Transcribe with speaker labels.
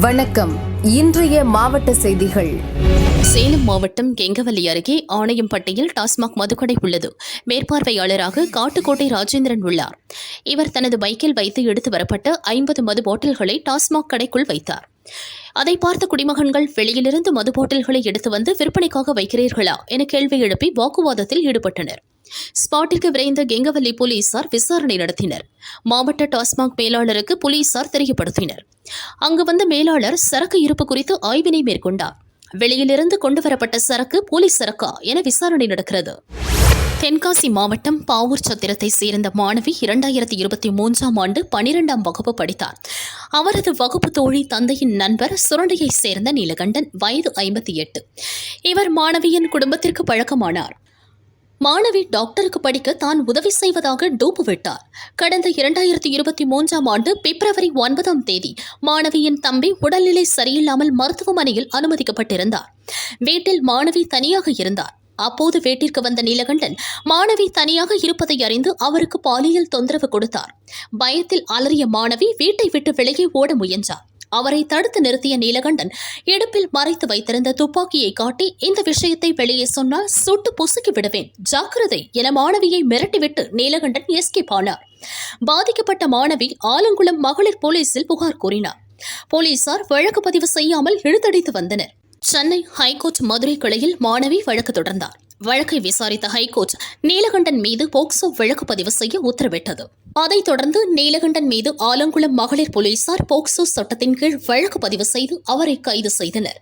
Speaker 1: வணக்கம். இன்றைய மாவட்ட செய்திகள்.
Speaker 2: சேலம் மாவட்டம் கெங்கவல்லி அருகே ஆணையம்பட்டியில் டாஸ்மாக் மதுக்கடை உள்ளது. மேற்பார்வையாளராக காட்டுக்கோட்டை ராஜேந்திரன் உள்ளார். இவர் தனது பைக்கில் வைத்து எடுத்து வரப்பட்ட ஐம்பது மது பாட்டில்களை டாஸ்மாக் கடைக்குள் வைத்தார். அதை பார்த்த குடிமகன்கள் வெளியிலிருந்து மது பாட்டில்களை எடுத்து வந்து விற்பனைக்காக வைக்கிறீர்களா? என கேள்வி எழுப்பி வாக்குவாதத்தில் ஈடுபட்டனர். ஸ்பாட்டிற்கு விரைந்த கெங்கவல்லி போலீசார் விசாரணை நடத்தினர். மாவட்ட டாஸ்மாக் மேலாளருக்கு போலீசார் தெரியப்படுத்தினர் அங்கு வந்த மேலாளர் சரக்கு இருப்பு குறித்து ஆய்வினை மேற்கொண்டார். வெளியிலிருந்து கொண்டுவரப்பட்ட சரக்கு போலீஸ் சரக்கா என விசாரணை நடக்கிறது. தென்காசி மாவட்டம் பாவூர் சத்திரத்தை சேர்ந்த மாணவி இரண்டாயிரத்தி இருபத்தி மூன்றாம் ஆண்டு பனிரெண்டாம் வகுப்பு படித்தார். அவரது வகுப்பு தோழி தந்தையின் நண்பர் சுரண்டையைச் சேர்ந்த நீலகண்டன் வயது ஐம்பத்தி எட்டு. இவர் மாணவியின் குடும்பத்திற்கு பழக்கமானார். மாணவி டாக்டருக்கு படிக்க தான் உதவி செய்வதாக டூப்பு விட்டார். கடந்த இரண்டாயிரத்தி இருபத்தி மூன்றாம் ஆண்டு பிப்ரவரி ஒன்பதாம் தேதி மாணவியின் தம்பி உடல்நிலை சரியில்லாமல் மருத்துவமனையில் அனுமதிக்கப்பட்டிருந்தார். வீட்டில் மாணவி தனியாக இருந்தார். அப்போது வீட்டிற்கு வந்த நீலகண்டன் மாணவி தனியாக இருப்பதை அறிந்து அவருக்கு பாலியல் தொந்தரவு கொடுத்தார். பயத்தில் அலறிய மாணவி வீட்டை விட்டு வெளியே ஓட முயன்றார். அவரை தடுத்து நிறுத்திய நீலகண்டன் இடுப்பில் மறைத்து வைத்திருந்த துப்பாக்கியை காட்டி இந்த விஷயத்தை வெளியே சொன்னால் சுட்டு பொசுக்கி விடுவேன். ஜாக்கிரதை என மாணவியை மிரட்டிவிட்டு நீலகண்டன் எஸ்கேப் ஆனார். பாதிக்கப்பட்ட மாணவி ஆலங்குளம் மகளிர் போலீசில் புகார் கூறினார். போலீசார் வழக்கு பதிவு செய்யாமல் இழுத்தடித்து வந்தனர். சென்னை ஹைகோர்ட் மதுரை கிளையில் மாணவி வழக்கு தொடர்ந்தார். வழக்கை விசாரித்த ஹைகோர்ட் நீலகண்டன் மீது போக்சோ வழக்கு பதிவு செய்ய உத்தரவிட்டது. அதைத் தொடர்ந்து நீலகண்டன் மீது ஆலங்குளம் மகளிர் போலீசார் போக்சோ சட்டத்தின் கீழ் வழக்கு பதிவு செய்து அவரை கைது செய்தனர்.